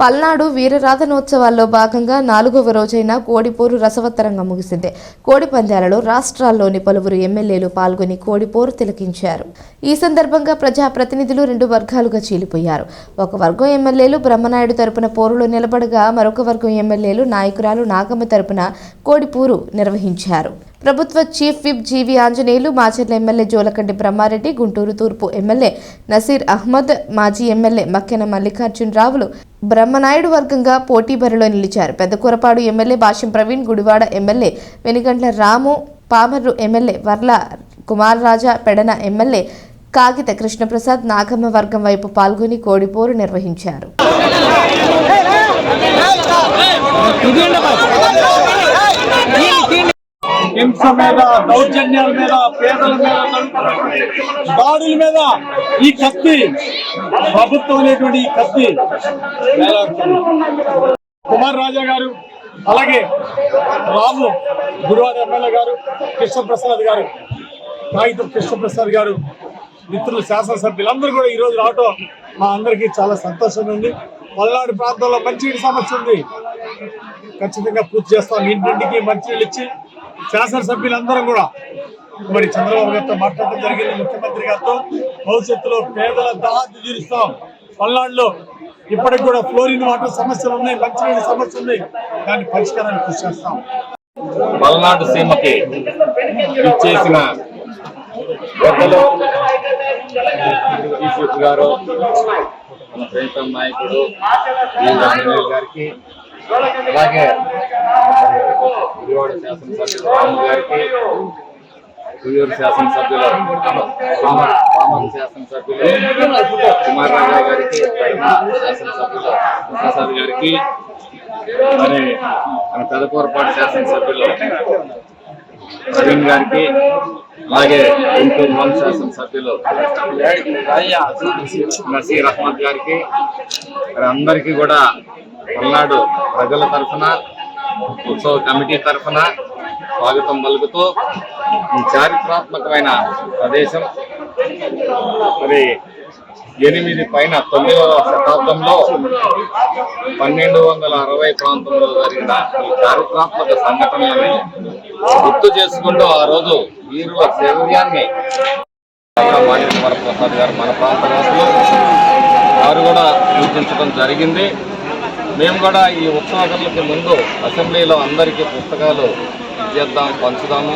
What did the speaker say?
పల్నాడు వీరరాధనోత్సవాల్లో భాగంగా నాలుగవ రోజైన కోడిపోరు రసవత్తరంగా ముగిసింది. కోడి పందాలలో రాష్ట్రాల్లోని పలువురు ఎమ్మెల్యేలు పాల్గొని కోడిపోరు తిలకించారు. ఈ సందర్భంగా ప్రజాప్రతినిధులు రెండు వర్గాలుగా చీలిపోయారు. ఒక వర్గం ఎమ్మెల్యేలు బ్రహ్మనాయుడు తరపున పోరులో నిలబడగా మరొక వర్గం ఎమ్మెల్యేలు నాయకురాలు నాగమ్మ తరపున కోడిపోరు నిర్వహించారు. ప్రభుత్వ chief whip G V Anjaneyulu Macherla MLA Julakanti Brahmareddy Guntur తూర్పు ఎమ్మెల్యే నసీర్ అహ్మద్ మాజీ ఎమ్మెల్యే మక్కెన మల్లికార్జున రావులు బ్రహ్మనాయుడు వర్గంగా పోటీ బరిలో నిలిచారు Peddakurapadu MLA Bhashyam Praveen Gudivada MLA Venigandla Ramu Pamarru MLA Varla Kumar Raja Pedana MLA Kagitha Krishnaprasad Nagamma వర్గం వైపు పాల్గొని కోడిపోరు నిర్వహించారు హింస మీద దౌర్జన్యాల మీద పేదల మీద దాడుల మీద ఈ కత్తి ప్రభుత్వం అనేటువంటి ఈ కత్తి కుమార్ రాజా గారు అలాగే రాము గురువారి ఎమ్మెల్యే గారు కృష్ణప్రసాద్ గారు కాగితం కృష్ణప్రసాద్ గారు మిత్రులు శాసనసభ్యులందరూ కూడా ఈ రోజు రావటం మా అందరికీ చాలా సంతోషంగా ఉంది. పల్నాడు ప్రాంతంలో మంచినీటి సమస్య ఉంది. ఖచ్చితంగా పూర్తి చేస్తాం. ఇంటింటికి మంచినీళ్ళు ఇచ్చి శాసనసభ్యులందరం కూడా మరి చంద్రబాబు గారితో మాట్లాడడం జరిగింది. ముఖ్యమంత్రి గారితో భవిష్యత్తులో పేదల దాహాన్ని తీరుస్తాం. పల్నాడులో ఇప్పటికి కూడా ఫ్లోరిన్ వాటర్ సమస్యలు ఉన్నాయి మంచినీటి సమస్య ఉంది దాన్ని పరిష్కారాన్ని కృషి చేస్తాం. పల్నాడు సీమకి ఇచ్చేసిన పెద్దలు గారు ప్రీతం నాయకుడు గారికి అలాగే విజయవాడ శాసనసభ్యులు రాము గారికి ఉయ్యూరు శాసనసభ్యులు పామర్ పామర్ శాసనసభ్యులు కుమార్ రాజా గారికి పైన శాసనసభ్యులు ప్రసాద్ గారికి మరి మన పెదకూరపాటి శాసనసభ్యులు ప్రవీణ్ గారికి అలాగే గుంటూరు వన్ శాసనసభ్యులు నసీర్ అహ్మద్ గారికి మరి అందరికీ కూడా పల్నాడు ప్రజల తరఫున ఉత్సవ కమిటీ తరఫున స్వాగతం పలుకుతూ ఈ చారిత్రాత్మకమైన ప్రదేశం. మరి ఎనిమిది పైన తొమ్మిదవ శతాబ్దంలో పన్నెండు వందల అరవై ప్రాంతంలో జరిగిన ఈ చారిత్రాత్మక సంఘటనలని గుర్తు చేసుకుంటూ ఆ రోజు వీరుల శౌర్యాన్ని మాణిక్య వరప్రసాద్ గారు మన ప్రాంత వాసులు వారు కూడా సూచించడం జరిగింది. మేము కూడా ఈ ఉత్సవాలకు ముందు అసెంబ్లీలో అందరికీ పుస్తకాలు ఇచ్చేద్దాం పంచుదాము.